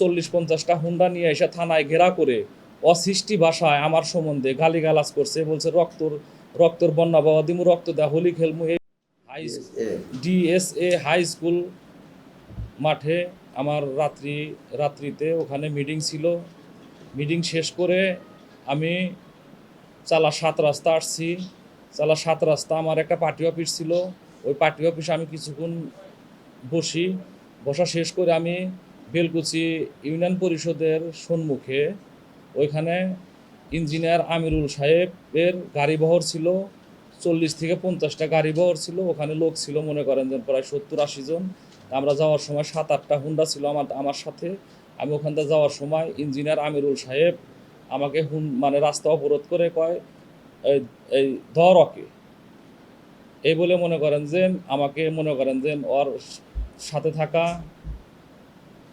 চল্লিশ পঞ্চাশটা হুন্ডা নিয়ে এসে থানায় ঘেরা করে অসৃষ্টি ভাষায় আমার সম্বন্ধে গালিগালাজ করছে বলছে রক্তর রক্তর বন্যা বাবা দিমু রক্ত দেয়া হোলি খেলমু। এই হাই ডিএসএ হাই স্কুল মাঠে আমার রাত্রি রাত্রিতে ওখানে মিটিং ছিল। মিটিং শেষ করে আমি চালা সাত রাস্তা আসছি। চালা সাত রাস্তা আমার একটা পার্টি অফিস ছিল। ওই পার্টি অফিসে আমি কিছুক্ষণ বসি। বসা শেষ করে আমি বেলকুচি ইউনিয়ন পরিষদের সম্মুখে ওইখানে ইঞ্জিনিয়ার আমিরুল সাহেবের গাড়ি বহর ছিল, চল্লিশ থেকে পঞ্চাশটা গাড়ি বহর ছিল, ওখানে লোক ছিল, মনে করেন যে প্রায় সত্তর আশি জন। আমরা যাওয়ার সময় সাত আটটা হুন্ডা ছিল আমার আমার সাথে। আমি ওখান থেকে যাওয়ার সময় ইঞ্জিনিয়ার আমিরুল সাহেব আমাকে হুন মানে রাস্তা অবরোধ করে কয়, এই এই ধরকে এই বলে মনে করেন যে আমাকে, মনে করেন যে ওর সাথে থাকা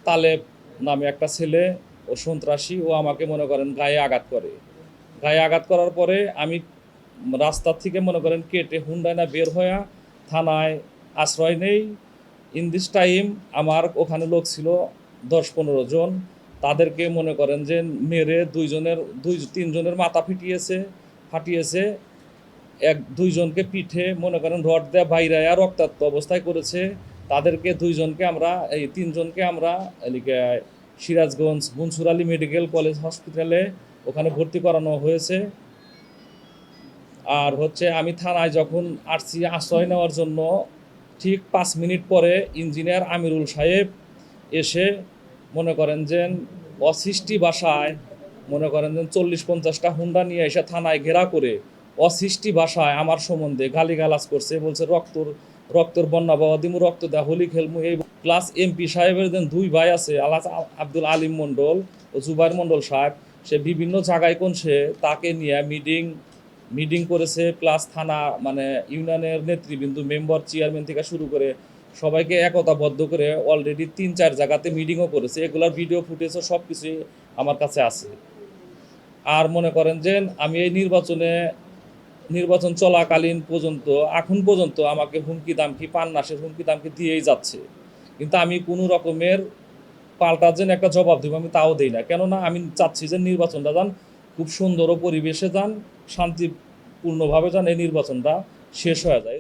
তালেব নামে একটা ছেলে ও সন্ত্রাসী, ও আমাকে মনে করেন গায়ে আঘাত করে। গায়ে আঘাত করার পরে আমি রাস্তার থেকে মনে করেন কেটে হুন্ডায় বের হয়ে থানায় আশ্রয় নেই। ইন দিস টাইম আমার ওখানে লোক ছিল দশ পনেরো জন। তাদেরকে মনে করেন যে মেরে দুইজনের, দুই, তিনজনের মাথা ফিটিয়েছে, ফাটিয়েছে। এক, দুইজনকে পিঠে মনে করেন রড দেয়া বাইরায়া রক্তাক্ত অবস্থায় করেছে। তাদেরকে দুইজনকে আমরা, এই তিনজনকে আমরা সিরাজগঞ্জ মনসুর আলী মেডিকেল কলেজ হসপিটালে ওখানে ভর্তি করানো হয়েছে। আর হচ্ছে আমি থানায় যখন আসছি, আশ্রয় নেওয়ার জন্য ঠিক পাঁচ মিনিট পরে ইঞ্জিনিয়ার আমিরুল সাহেব এসে মনে করেন যে অসৃষ্টি ভাষায় মনে করেন যে চল্লিশ পঞ্চাশটা হুন্ডা নিয়ে এসে থানায় ঘেরা করে অসৃষ্টি ভাষায় আমার সম্বন্ধে গালিগালাজ করছে, বলছে, রক্তর রক্তর বন্যা বাবা, দিমু রক্ত দেয়া হোলি খেলমু। এই প্লাস এমপি সাহেবের যেন দুই ভাই আছে আল্লাহ আব্দুল আলিম মণ্ডল ও জুবাইর মণ্ডল সাহেব। সে বিভিন্ন জায়গায় কোন সে, তাকে নিয়ে মিটিং মিটিং করেছে, প্লাস থানা মানে ইউনিয়নের নেতৃবৃন্দ, মেম্বার, চেয়ারম্যান থেকে শুরু করে সবাইকে একতাবদ্ধ করে অলরেডি তিন, চার জায়গাতে মিটিংও করেছে। এগুলোর ভিডিও ফুটেজও সব কিছুই আমার কাছে আছে। আর মনে করেন যে, আমি এই নির্বাচনে নির্বাচন চলাকালীন পর্যন্ত, এখন পর্যন্ত আমাকে হুমকি দামকি পান্নাসের হুমকি দামকি দিয়েই যাচ্ছে। কিন্তু আমি কোনো রকমের পাল্টার যেন একটা জবাব দেবো, আমি তাও দিই না। কেননা আমি চাচ্ছি যে নির্বাচনটা যান, খুব সুন্দর পরিবেশে যান, শান্তিপূর্ণভাবে যান, এই নির্বাচনটা শেষ হয়ে যায়।